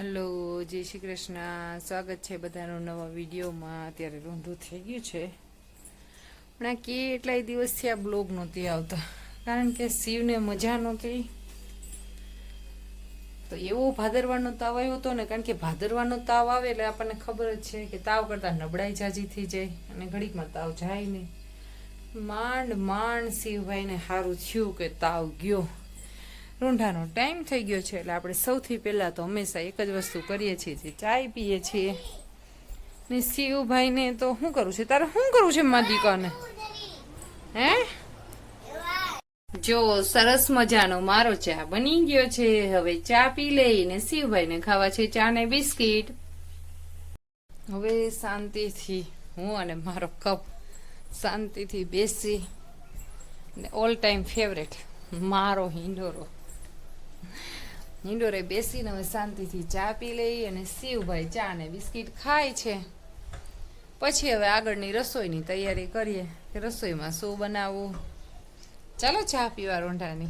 Hello, જય શ્રી કૃષ્ણ. સ્વાગત છે બધાનું નવા વિડીયોમાં. અત્યારે રૂંધું થઈ ગયું છે. પણ આ કે દિવસથી આ બ્લોગ નહોતી આવતા. કારણ કે શિવને મજા નહોતી. તો એવો ભાદરવાનો તાવ આવ્યો હતો ને, કારણ કે ભાદરવાનો તાવ આવે એટલે આપણને ખબર જ છે કે તાવ કરતાં નબળાઈ જાજી થઈ જાય અને ઘડીકમાં તાવ જાય નહીં. માંડ માંડ શિવભાઈને સારું થયું કે તાવ ગયો. રૂંઢાનો ટાઈમ થઈ ગયો છે એટલે આપણે સૌથી પહેલાં તો હંમેશા એક જ વસ્તુ કરીએ છીએ જે ચાય પીએ છીએ. ને શિવભાઈને તો શું કરું છે? તારે શું કરવું છે માદિકાને હે? જો સરસ મજાનો મારો ચા બની ગયો છે. હવે ચા પી લઈને શિવભાઈને ખાવા છે ચા ને બિસ્કિટ. હવે શાંતિથી હું અને મારો કપ શાંતિથી બેસી. ને ઓલ ટાઈમ ફેવરેટ મારો હિંડોરો. હિંડોરે બેસીને હવે શાંતિથી ચા પી લઈ અને શિવભાઈ ચા ને બિસ્કિટ ખાય છે. પછી હવે આગળની રસોઈની તૈયારી કરીએ કે રસોઈમાં શું બનાવવું. ચાલો ચા પીવા રોંઢાની.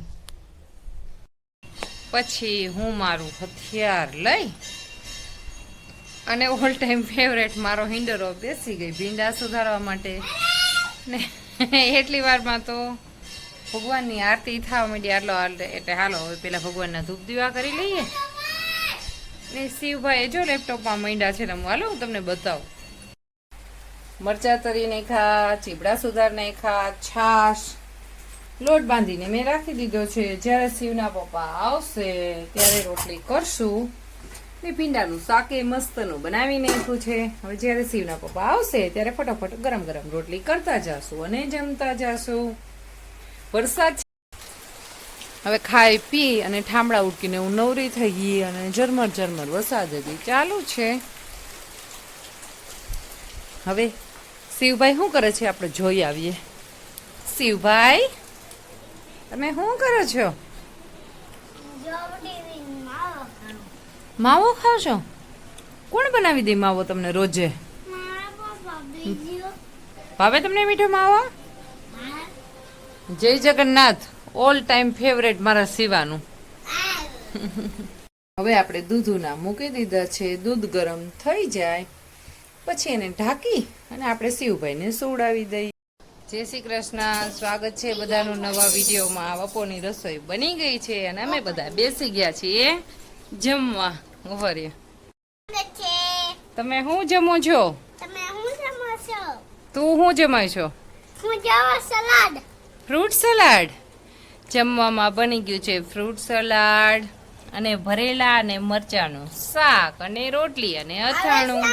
પછી હું મારું હથિયાર લઈ અને ઓલ ટાઈમ ફેવરેટ મારો હિંડરો બેસી ગઈ. ભીંડા સુધારવા માટે. ને એટલી વારમાં તો ભગવાનની આરતી થવા માંડી, આટલો એટલે હાલો, હવે પેલા ભગવાનના ધૂપ દીવા કરી લઈએ. ને શિવભાઈ જો લેપટોપમાં માંડ્યા છે હું હાલો, હું તમને બતાવું. મરચા તરીને ખા ચીબડા સુધારને ખા છાશ. લોટ બાંધીને મેં રાખી દીધો છે. જ્યારે શિવના પપ્પા આવશે, ત્યારે રોટલી કરશું. ને ભીંડાનું શાકે મસ્તનું બનાવી નાખ્યું છે. હવે જ્યારે શિવના પપ્પા આવશે, ત્યારે ફટાફટ ગરમ ગરમ રોટલી કરતા જશું અને જમતા જાશું. વરસાદ. હવે ખાઈ પી અને ઠામડા ઉટકીને હું નવરી થઈ ગઈ અને ઝરમર ઝરમર વરસાદ હતી ચાલુ છે. હવે શિવભાઈ શું કરે છે આપણે જોઈ આવીએ. શિવભાઈ તમે શું કરો છો? માવો ખાવ છો? કોણ બનાવી દે માવો તમને રોજે? ભાવે તમને મીઠો માવો? જય જગન્નાથ. ઓલ ટાઈમ ફેવરેટ મારા સીવાનું હવે આપણે દૂધના મૂકી દીધા છે. દૂધ ગરમ થઈ જાય. પછી એને ઢાંકી અને આપણે શિવભાઈને સુવડાવી દઈએ. જય શ્રી કૃષ્ણ. સ્વાગત છે બધાનું. નવા વિડીયોમાં બપોરની રસોઈ બની ગઈ છે અને અમે બધા બેસી ગયા છીએ જમવા ઉભરીએ તમે શું જમો છો? તમે હું જમો છો? તું શું જમાય છો? હું જમો સલાડ. Fruit salad. જમવામાં બની ગયું છે ફ્રૂટ સલાડ અને ભરેલા અને મરચાનું શાક અને રોટલી અને અથાણું.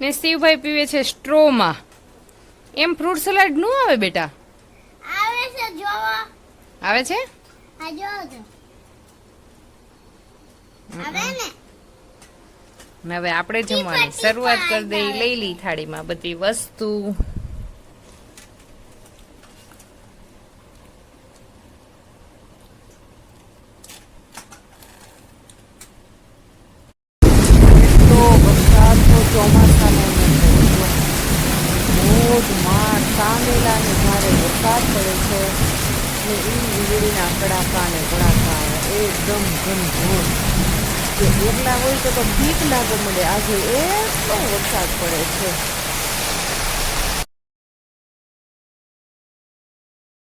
ને શિવભાઈ પીવે છે સ્ટ્રોમાં. એમ ફ્રૂટ સલાડનું આવે બેટા? આવે છે જોવો. આવે છે? આ જોવો આવે ને? હવે આપણે જમવાની શરૂઆત કરી દઈ લઈ લી થાળીમાં બધી વસ્તુ તો વરસાદ તો ચોમાસાનો ધોધમાર સામેલા ને ભારે વરસાદ પડે છે, ને એ વીજળીના કડાકા ને કડાકા એકદમ ઘનઘોર કે એકલા હોય તો તો બીક લાગે મળે આજે એટલો વરસાદ પડે છે.